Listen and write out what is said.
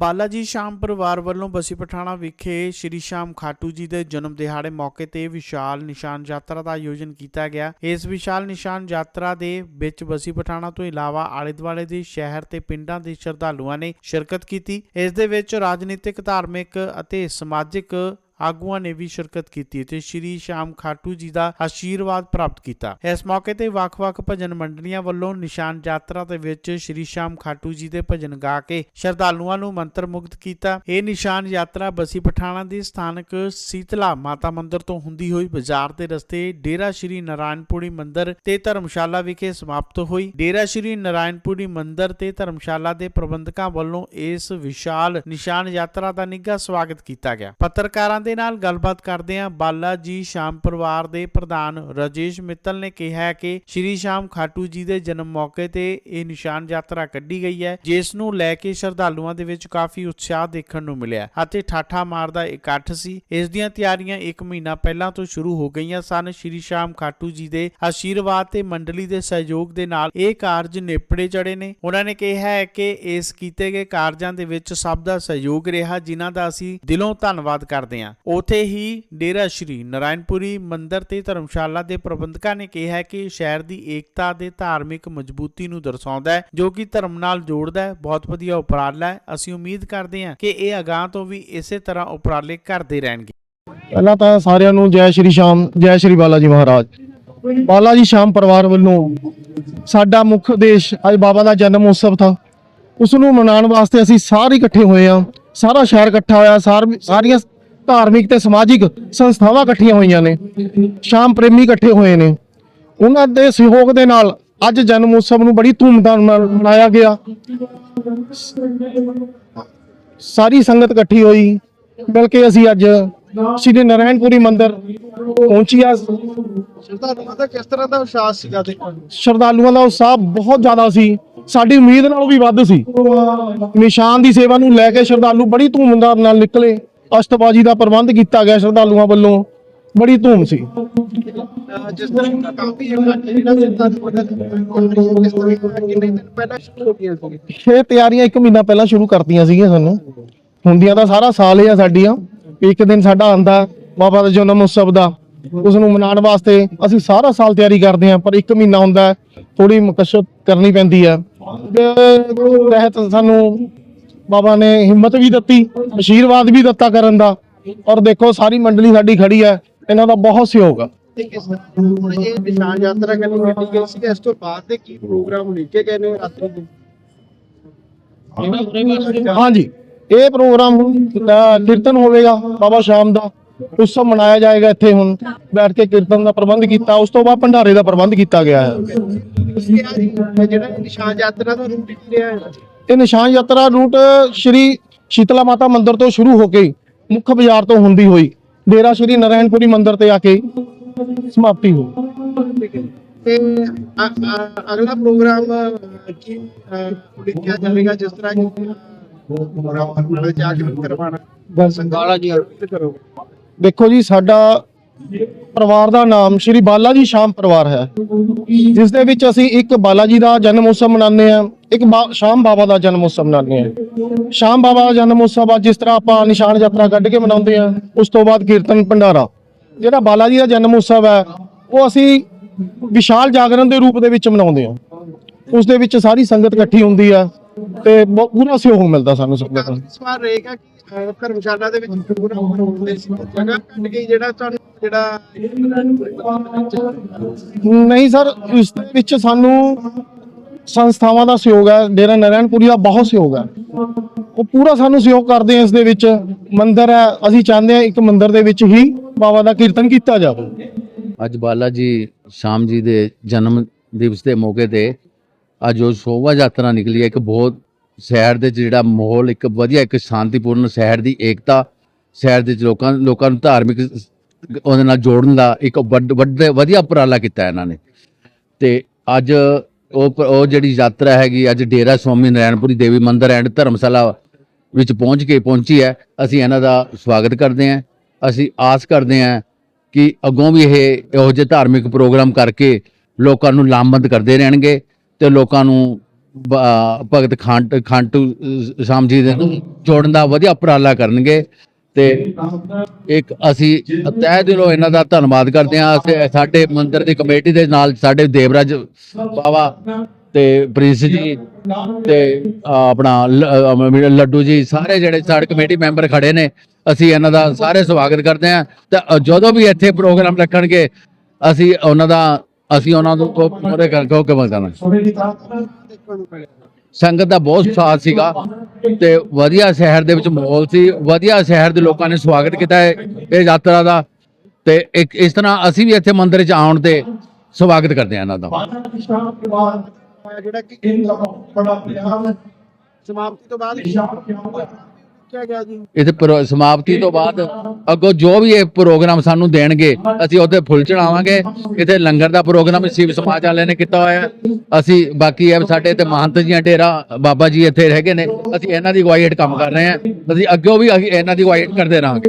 ਬਾਲਾਜੀ ਸ਼ਾਮ ਪਰਿਵਾਰ ਵੱਲੋਂ ਬਸੀ ਪਠਾਣਾ ਵਿਖੇ ਸ਼੍ਰੀ ਸ਼ਾਮ ਖਾਟੂ ਜੀ ਦੇ ਜਨਮ ਦਿਹਾੜੇ ਮੌਕੇ ਤੇ ਵਿਸ਼ਾਲ ਨਿਸ਼ਾਨ ਯਾਤਰਾ ਦਾ ਆਯੋਜਨ ਕੀਤਾ ਗਿਆ। ਇਸ ਵਿਸ਼ਾਲ ਨਿਸ਼ਾਨ ਯਾਤਰਾ ਦੇ ਵਿੱਚ ਬਸੀ ਪਠਾਣਾ ਤੋਂ ਇਲਾਵਾ ਆਲੇ ਦੁਆਲੇ ਦੇ ਸ਼ਹਿਰ ਤੇ ਪਿੰਡਾਂ ਦੇ ਸ਼ਰਧਾਲੂਆਂ ਨੇ ਸ਼ਿਰਕਤ ਕੀਤੀ। ਇਸ ਦੇ ਵਿੱਚ ਰਾਜਨੀਤਿਕ, ਧਾਰਮਿਕ ਅਤੇ ਸਮਾਜਿਕ ਆਗੂਆਂ ਨੇ ਵੀ ਸ਼ਿਰਕਤ ਕੀਤੀ ਤੇ ਸ਼੍ਰੀ ਸ਼ਾਮ ਖਾਟੂ ਜੀ ਦਾ ਆਸ਼ੀਰਵਾਦ ਪ੍ਰਾਪਤ ਕੀਤਾ। ਇਸ ਮੌਕੇ ਤੇ ਵੱਖ-ਵੱਖ ਭਜਨ ਮੰਡਲੀਆਂ ਵੱਲੋਂ ਨਿਸ਼ਾਨ ਯਾਤਰਾ ਦੇ ਵਿੱਚ ਸ਼੍ਰੀ ਸ਼ਾਮ ਖਾਟੂ ਜੀ ਦੇ ਭਜਨ ਗਾ ਕੇ ਸ਼ਰਧਾਲੂਆਂ ਨੂੰ ਮੰਤਰ ਮੁਗਧ ਕੀਤਾ। ਇਹ ਨਿਸ਼ਾਨ ਯਾਤਰਾ ਬਸੀ ਪਠਾਣਾ ਦੀ ਸਥਾਨਕ ਸੀਤਲਾ ਮਾਤਾ ਮੰਦਿਰ ਤੋਂ ਹੁੰਦੀ ਹੋਈ ਬਾਜ਼ਾਰ ਦੇ ਰਸਤੇ ਡੇਰਾ ਸ਼੍ਰੀ ਨਾਰਾਇਣਪੁਰੀ ਮੰਦਿਰ ਤੇ ਧਰਮਸ਼ਾਲਾ ਵਿਖੇ ਸਮਾਪਤ ਹੋਈ। ਡੇਰਾ ਸ਼੍ਰੀ ਨਾਰਾਇਣਪੁਰੀ ਮੰਦਿਰ ਤੇ ਧਰਮਸ਼ਾਲਾ ਦੇ ਪ੍ਰਬੰਧਕਾਂ ਵੱਲੋਂ ਇਸ ਵਿਸ਼ਾਲ ਨਿਸ਼ਾਨ ਯਾਤਰਾ ਦਾ ਨਿੱਘਾ ਸਵਾਗਤ ਕੀਤਾ ਗਿਆ। ਪੱਤਰਕਾਰਾਂ ਦੇ ਨਾਲ ਗੱਲਬਾਤ ਕਰਦਿਆਂ ਬਾਲਾ ਜੀ ਸ਼ਾਮ ਪਰਿਵਾਰ ਦੇ ਪ੍ਰਧਾਨ ਰਾਜੇਸ਼ ਮਿੱਤਲ ਨੇ ਕਿਹਾ ਕਿ ਸ਼੍ਰੀ ਸ਼ਾਮ ਖਾਟੂ ਜੀ ਦੇ ਜਨਮ ਮੌਕੇ ਤੇ ਇਹ ਨਿਸ਼ਾਨ ਯਾਤਰਾ ਕੱਢੀ ਗਈ ਹੈ, ਜਿਸ ਨੂੰ ਲੈ ਕੇ ਸ਼ਰਧਾਲੂਆਂ ਦੇ ਵਿੱਚ ਕਾਫੀ ਉਤਸ਼ਾਹ ਦੇਖਣ ਨੂੰ ਮਿਲਿਆ ਅਤੇ ਠਾਠਾ ਮਾਰਦਾ ਇਕੱਠ ਸੀ। ਇਸ ਦੀਆਂ ਤਿਆਰੀਆਂ 1 ਮਹੀਨਾ ਪਹਿਲਾਂ ਤੋਂ ਸ਼ੁਰੂ ਹੋ ਗਈਆਂ ਸਨ। ਸ਼੍ਰੀ ਸ਼ਾਮ ਖਾਟੂ ਜੀ ਦੇ ਆਸ਼ੀਰਵਾਦ ਤੇ ਮੰਡਲੀ ਦੇ ਸਹਿਯੋਗ ਦੇ ਨਾਲ ਇਹ ਕਾਰਜ ਨੇਪੜੇ ਚੜੇ ਨੇ। ਉਹਨਾਂ ਨੇ ਕਿਹਾ ਹੈ ਕਿ ਇਸ ਕੀਤੇ ਗਏ ਕਾਰਜਾਂ ਦੇ ਵਿੱਚ ਸਭ ਦਾ ਸਹਿਯੋਗ ਰਿਹਾ, ਜਿਨ੍ਹਾਂ ਦਾ ਅਸੀਂ ਦਿਲੋਂ ਧੰਨਵਾਦ ਕਰਦੇ ਹਾਂ। ਉਥੇ ਹੀ ਡੇਰਾ ਸ਼੍ਰੀ ਨਾਰਾਇਣਪੁਰੀ ਮੰਦਿਰ ਤੇ ਧਰਮਸ਼ਾਲਾ ਦੇ ਪ੍ਰਬੰਧਕਾਂ ਨੇ ਕਿਹਾ ਕਿ ਸ਼ਹਿਰ ਦੀ ਏਕਤਾ ਦੇ ਧਾਰਮਿਕ ਮਜ਼ਬੂਤੀ ਨੂੰ ਦਰਸਾਉਂਦਾ ਹੈ, ਜੋ ਕਿ ਧਰਮ ਨਾਲ ਜੋੜਦਾ ਹੈ, ਬਹੁਤ ਵਧੀਆ ਉਪਰਾਲਾ ਹੈ। ਅਸੀਂ ਉਮੀਦ ਕਰਦੇ ਹਾਂ ਕਿ ਇਹ ਅਗਾਹ ਤੋਂ ਵੀ ਇਸੇ ਤਰ੍ਹਾਂ ਉਪਰਾਲੇ ਕਰਦੇ ਰਹਿਣਗੇ। ਪਹਿਲਾਂ ਤਾਂ ਸਾਰਿਆਂ ਨੂੰ ਜੈ ਸ਼੍ਰੀ ਸ਼ਾਮ, ਜੈ ਸ਼੍ਰੀ ਬਾਲਾ ਜੀ ਮਹਾਰਾਜ। ਬਾਲਾ ਜੀ ਸ਼ਾਮ ਪਰਿਵਾਰ ਵੱਲੋਂ ਸਾਡਾ ਮੁੱਖ ਉਦੇਸ਼ ਅੱਜ ਬਾਬਾ ਦਾ ਜਨਮ ਉਤਸਵ ਥਾ। ਉਸ ਨੂੰ ਮਨਾਉਣ ਵਾਸਤੇ ਅਸੀਂ ਸਾਰੇ ਇਕੱਠੇ ਹੋਏ ਆ ਸਾਰਾ ਸ਼ਹਿਰ ਇਕੱਠਾ ਹੋਇਆ, ਸਾਰ- ਸਾਰੀਆਂ ਧਾਰਮਿਕ ਤੇ ਸਮਾਜਿਕ ਸੰਸਥਾਵਾਂ ਇਕੱਠੀਆਂ ਹੋਈਆਂ ਨੇ। ਸ਼ਾਮ ਪ੍ਰੇਮੀ ਇਕੱਠੇ ਹੋਏ ਨੇ। ਉਹਨਾਂ ਦੇ ਸਹਿਯੋਗ ਦੇ ਨਾਲ ਅੱਜ ਜਨਮ ਉਤਸਵ ਨੂੰ ਬੜੀ ਧੂਮਧਾਮ ਨਾਲ ਮਨਾਇਆ ਗਿਆ। ਸਾਰੀ ਸੰਗਤ ਇਕੱਠੀ ਹੋਈ ਮਿਲ ਕੇ ਅਸੀਂ ਅੱਜ ਸ਼੍ਰੀ ਨਾਰਾਇਣਪੁਰੀ ਮੰਦਿਰ ਪਹੁੰਚਿਆ। ਸ਼ਰਧਾਲੂਆਂ ਦਾ ਕਿਸ ਤਰ੍ਹਾਂ ਦਾ ਉਤਸ਼ਾਹ ਸੀਗਾ ਦੇਖੋ ਸ਼ਰਧਾਲੂਆਂ ਦਾ ਉਤਸ਼ਾਹ ਬਹੁਤ ਜ਼ਿਆਦਾ ਸੀ। ਸਾਡੀ ਉਮੀਦ ਨਾਲੋਂ ਵੀ ਵੱਧ ਸੀ। ਨਿਸ਼ਾਨ ਦੀ ਸੇਵਾ ਨੂੰ ਲੈ ਕੇ ਸ਼ਰਧਾਲੂ ਬੜੀ ਧੂਮਧਾਮ ਨਾਲ ਨਿਕਲੇ। ਅਸ਼ਤਬਾਜੀ ਦਾ ਪ੍ਰਬੰਧ ਕੀਤਾ ਗਿਆ ਸ਼ਰਧਾਲੂਆਂ ਵੱਲੋਂ। ਬੜੀ ਧੂਮ ਸੀ। ਅਹ ਜਿਸ ਤਰ੍ਹਾਂ ਕਾਫੀ ਇਕੱਠ ਜਿਹੜਾ ਸ਼ਰਧਾਲੂਆਂ ਦਾ ਕਿਸ ਤਰ੍ਹਾਂ ਕਿੰਨੇ ਦਿਨ ਪਹਿਲਾਂ ਸ਼ੁਰੂ ਹੋ ਗਿਆ ਸੀ ਇਹ ਤਿਆਰੀਆਂ ਇੱਕ ਮਹੀਨਾ ਪਹਿਲਾਂ ਸ਼ੁਰੂ ਕਰਤੀਆਂ ਸੀਗੀਆਂ ਸਾਨੂੰ। ਹੁੰਦੀਆਂ ਤਾਂ ਸਾਰਾ ਸਾਲ ਹੀ ਆ ਸਾਡੀਆਂ। ਇੱਕ ਦਿਨ ਸਾਡਾ ਆਂਦਾ ਬਾਬਾ ਦਾ ਜਨਮ ਉਤਸਵ ਦਾ। ਉਸ ਨੂੰ ਮਨਾਉਣ ਵਾਸਤੇ ਅਸੀਂ ਸਾਰਾ ਸਾਲ ਤਿਆਰੀ ਕਰਦੇ ਹਾਂ ਪਰ ਇੱਕ ਮਹੀਨਾ ਹੁੰਦਾ ਥੋੜੀ ਮਕਸਦ ਕਰਨੀ ਪੈਂਦੀ ਆ। ਤੇ ਰਹਿਤ ਸਾਨੂੰ ਬਾਬਾ ਨੇ ਹਿੰਮਤ ਵੀ ਦਿੱਤੀ ਆਸ਼ੀਰਵਾਦ ਵੀ ਦਿੱਤਾ ਕਰਨ ਦਾ। ਔਰ ਦੇਖੋ ਸਾਰੀ ਮੰਡਲੀ ਸਾਡੀ ਖੜੀ ਹੈ ਇਹਨਾਂ ਦਾ ਬਹੁਤ ਸਹਿਯੋਗ ਆ। ਤੇ ਕਿਸ ਹੁਣ ਇਹ ਨਿਸ਼ਾਨ ਯਾਤਰਾ ਕਰਨੀ ਕੱਢੀ ਗਈ ਸੀ ਇਸ ਤੋਂ ਬਾਅਦ ਦੇ ਕੀ ਪ੍ਰੋਗਰਾਮ ਲਿਖੇ ਗਏ ਨੇ ਰਾਤਰੀ ਦੇ? ਹਾਂਜੀ ਇਹ ਪ੍ਰੋਗਰਾਮ ਕੀਰਤਨ ਹੋਵੇਗਾ ਬਾਬਾ ਸ਼ਾਮ ਦਾ। ਉਤਸਵ ਮਨਾਇਆ ਜਾਏਗਾ ਇੱਥੇ ਹੁਣ ਬੈਠ ਕੇ ਕੀਰਤਨ ਦਾ ਪ੍ਰਬੰਧ ਕੀਤਾ ਉਸ ਤੋਂ ਬਾਅਦ ਭੰਡਾਰੇ ਦਾ ਪ੍ਰਬੰਧ ਕੀਤਾ ਗਿਆ ਹੈ। ਜਿਹੜਾ ਨਿਸ਼ਾਨ ਯਾਤਰਾ ਦਾ ਰੂਟ ਕੀ ਰਿਹਾ ਹੈ ਇਹ ਨਿਸ਼ਾਨ ਯਾਤਰਾ ਰੂਟ ਸ਼੍ਰੀ ਸ਼ੀਤਲਾ ਮਾਤਾ ਮੰਦਿਰ ਤੋਂ ਸ਼ੁਰੂ ਹੋ ਕੇ ਮੁੱਖ ਬਾਜ਼ਾਰ ਤੋਂ ਹੁੰਦੀ ਹੋਈ ਡੇਰਾ ਸ਼੍ਰੀ ਨਾਰਾਇਣਪੁਰੀ ਮੰਦਿਰ ਤੇ ਆ ਕੇ ਸਮਾਪਤੀ ਹੋਈ ਤੇ ਅ- ਅ- ਅਗਲਾ ਪ੍ਰੋਗਰਾਮ ਅ, ਕੀ ਅ, ਲਿਖਿਆ ਜਾਵੇਗਾ ਜਿਸ ਤਰ੍ਹਾਂ ਕਿ ਪ੍ਰੋਗਰਾਮ ਨਾਲ ਜਾਗਰੂਕ ਕਰਵਾਉਣਾ। ਸੰਗਾਲਾ ਜੀ ਕਰੋ। ਦੇਖੋ ਜੀ ਸਾਡਾ ਪਰਿਵਾਰ ਦਾ ਨਾਮ ਸ਼੍ਰੀ ਬਾਲਾ ਜੀ ਸ਼ਾਮ ਪਰਿਵਾਰ ਹੈ। ਜਿਸ ਦੇ ਵਿੱਚ ਅਸੀਂ ਇੱਕ ਬਾਲਾ ਜੀ ਦਾ ਜਨਮ ਉਤਸਵ ਮਨਾਉਂਦੇ ਆ ਇੱਕ ਸ਼ਾਮ ਬਾਬਾ ਦਾ ਜਨਮ ਉਤਸਵ ਮਨਾਉਂਦੇ ਆ ਸ਼ਾਮ ਬਾਬਾ ਦਾ ਜਨਮ ਉਤਸਵ ਆ ਜਿਸ ਤਰ੍ਹਾਂ ਆਪਾਂ ਨਿਸ਼ਾਨ ਯਾਤਰਾ ਕੱਢ ਕੇ ਮਨਾਉਂਦੇ ਆ ਉਸ ਤੋਂ ਬਾਅਦ ਕੀਰਤਨ ਭੰਡਾਰਾ। ਜਿਹੜਾ ਬਾਲਾ ਜੀ ਦਾ ਜਨਮ ਉਤਸਵ ਹੈ ਉਹ ਅਸੀਂ ਵਿਸ਼ਾਲ ਜਾਗਰਣ ਦੇ ਰੂਪ ਦੇ ਵਿੱਚ ਮਨਾਉਂਦੇ ਆ ਉਸ ਦੇ ਵਿੱਚ ਸਾਰੀ ਸੰਗਤ ਇਕੱਠੀ ਹੁੰਦੀ ਆ ਤੇ ਬਹੁਤ ਪੂਰਾ ਸਹਿਯੋਗ ਮਿਲਦਾ ਸਾਨੂੰ ਸੰਗਤ ਨੂੰ ਇਸ ਰਹੇਗਾ ਕਿ ਅ, ਦੇ ਵਿੱਚ ਪ੍ਰੋਗਰਾਮ ਜਗ੍ਹਾ ਕੱਢ ਕੇ ਜਿਹੜਾ ਤੁਹਾਨੂੰ ਜਿਹੜਾ ਨਹੀਂ ਸਰ ਇਸ ਦੇ ਵਿੱਚ ਸਾਨੂੰ ਸੰਸਥਾਵਾਂ ਦਾ ਸਹਿਯੋਗ ਹੈ ਡੇਰਾ ਨਾਰਾਇਣਪੁਰੀ ਦਾ ਬਹੁਤ ਸਹਿਯੋਗ ਹੈ। ਉਹ ਪੂਰਾ ਸਾਨੂੰ ਸਹਿਯੋਗ ਕਰਦੇ ਆ ਇਸ ਦੇ ਵਿੱਚ। ਮੰਦਿਰ ਹੈ ਅਸੀਂ ਚਾਹੁੰਦੇ ਹਾਂ ਇੱਕ ਮੰਦਿਰ ਦੇ ਵਿੱਚ ਹੀ ਬਾਬਾ ਦਾ ਕੀਰਤਨ ਕੀਤਾ ਜਾਵੇ। ਅੱਜ ਬਾਲਾ ਜੀ ਸ਼ਾਮ ਜੀ ਦੇ ਜਨਮ ਦਿਵਸ ਦੇ ਮੌਕੇ ਤੇ ਅੱਜ ਉਹ ਸ਼ੋਭਾ ਯਾਤਰਾ ਨਿਕਲੀ ਹੈ। ਇੱਕ ਬਹੁਤ ਸ਼ਹਿਰ ਦੇ ਜਿਹੜਾ ਮਾਹੌਲ ਇੱਕ ਵਧੀਆ ਇੱਕ ਸ਼ਾਂਤੀਪੂਰਨ ਸ਼ਹਿਰ ਦੀ ਏਕਤਾ ਸ਼ਹਿਰ ਦੇ ਲੋਕਾਂ ਲੋਕਾਂ ਨੂੰ ਧਾਰਮਿਕ ਉਹਦੇ ਨਾਲ ਜੋੜਨ ਦਾ ਇੱਕ ਵੱਡ ਵੱਡੇ ਵਧੀਆ ਉਪਰਾਲਾ ਕੀਤਾ ਇਹਨਾਂ ਨੇ। ਤੇ ਅੱਜ ਉਹ ਉਹ ਜਿਹੜੀ ਯਾਤਰਾ ਹੈਗੀ, ਅੱਜ ਡੇਰਾ ਸਵਾਮੀ ਨਾਰਾਇਣਪੁਰੀ ਦੇਵੀ ਮੰਦਿਰ ਐਂਡ ਧਰਮਸ਼ਾਲਾ ਵਿੱਚ ਪਹੁੰਚ ਕੇ ਪਹੁੰਚੀ ਹੈ। ਅਸੀਂ ਇਹਨਾਂ ਦਾ ਸਵਾਗਤ ਕਰਦੇ ਹਾਂ। ਅਸੀਂ ਆਸ ਕਰਦੇ ਹਾਂ ਕਿ ਅੱਗੋਂ ਵੀ ਇਹ ਇਹੋ ਜਿਹੇ ਧਾਰਮਿਕ ਪ੍ਰੋਗਰਾਮ ਕਰਕੇ ਲੋਕਾਂ ਨੂੰ ਲਾਮਬੰਦ ਕਰਦੇ ਰਹਿਣਗੇ ਤੇ ਲੋਕਾਂ ਨੂੰ ਭਗਤ ਖਾਂਟ ਖਾਂਟੂ ਸ਼ਾਮ ਜੀ ਦੇ ਜੋੜਨ ਦਾ ਵਧੀਆ ਉਪਰਾਲਾ ਕਰਨਗੇ। ਤੇ ਇੱਕ ਅਸੀਂ ਤਹਿ ਦਿਲੋਂ ਇਹਨਾਂ ਦਾ ਧੰਨਵਾਦ ਕਰਦੇ ਹਾਂ। ਸਾਡੇ ਮੰਦਿਰ ਦੀ ਕਮੇਟੀ ਦੇ ਨਾਲ ਸਾਡੇ ਦੇਵਰਾਜ ਬਾਵਾ ਤੇ ਪ੍ਰਿੰਸ ਜੀ ਤੇ ਆਪਣਾ ਲੱਡੂ ਜੀ, ਸਾਰੇ ਜਿਹੜੇ ਸਾਡੇ ਕਮੇਟੀ ਮੈਂਬਰ ਖੜੇ ਨੇ, ਅਸੀਂ ਇਹਨਾਂ ਦਾ ਸਾਰੇ ਸਵਾਗਤ ਕਰਦੇ ਹਾਂ। ਤੇ ਜਦੋਂ ਵੀ ਇੱਥੇ ਪ੍ਰੋਗਰਾਮ ਰੱਖਣਗੇ, ਅਸੀਂ ਉਹਨਾਂ ਦਾ, ਅਸੀਂ ਉਹਨਾਂ ਨੂੰ ਪੂਰੇ ਕਰਕੇ ਹੁਕਮ ਕਰਨਾ ਸੰਗਤ ਦਾ ਬਹੁਤ ਸਾਥ ਸੀਗਾ ਤੇ ਵਧੀਆ ਸ਼ਹਿਰ ਦੇ ਵਿੱਚ ਮਾਹੌਲ ਸੀ ਵਧੀਆ ਸ਼ਹਿਰ ਦੇ ਲੋਕਾਂ ਨੇ ਸਵਾਗਤ ਕੀਤਾ ਹੈ ਇਹ ਯਾਤਰਾ ਦਾ ਤੇ ਇੱਕ ਇਸ ਤਰ੍ਹਾਂ ਅਸੀਂ ਵੀ ਇੱਥੇ ਮੰਦਿਰ 'ਚ ਆਉਣ ਤੇ ਸਵਾਗਤ ਕਰਦੇ ਹਾਂ ਇਹਨਾਂ ਦਾ। ਜਿਹੜਾ ਕਿ ਸਮਾਪਤੀ ਤੋਂ ਬਾਅਦ ਇਹਦੇ ਪ੍ਰੋ- ਸਮਾਪਤੀ ਤੋਂ ਬਾਅਦ ਅੱਗੋਂ ਜੋ ਵੀ ਇਹ ਪ੍ਰੋਗਰਾਮ ਸਾਨੂੰ ਦੇਣਗੇ, ਅਸੀਂ ਉਹਦੇ ਫੁੱਲ ਚੜਾਵਾਂਗੇ ਇੱਥੇ ਲੰਗਰ ਦਾ ਪ੍ਰੋਗਰਾਮ ਸ਼ਿਵ ਸਮਾਜ ਵਾਲਿਆਂ ਨੇ ਕੀਤਾ ਹੋਇਆ ਹੈ। ਅਸੀਂ ਬਾਕੀ ਇਹ ਸਾਡੇ ਇੱਥੇ ਮਹੰਤ ਜੀਆਂ ਡੇਰਾ ਬਾਬਾ ਜੀ ਇੱਥੇ ਹੈਗੇ ਨੇ। ਅਸੀਂ ਇਹਨਾਂ ਦੀ ਅਗਵਾਈ ਹੇਠ ਕੰਮ ਕਰ ਰਹੇ ਹਾਂ। ਅਸੀਂ ਅੱਗੋਂ ਵੀ ਅਸੀਂ ਇਹਨਾਂ ਦੀ ਅਗਵਾਈ ਹੇਠ ਕਰਦੇ ਰਹਾਂਗੇ।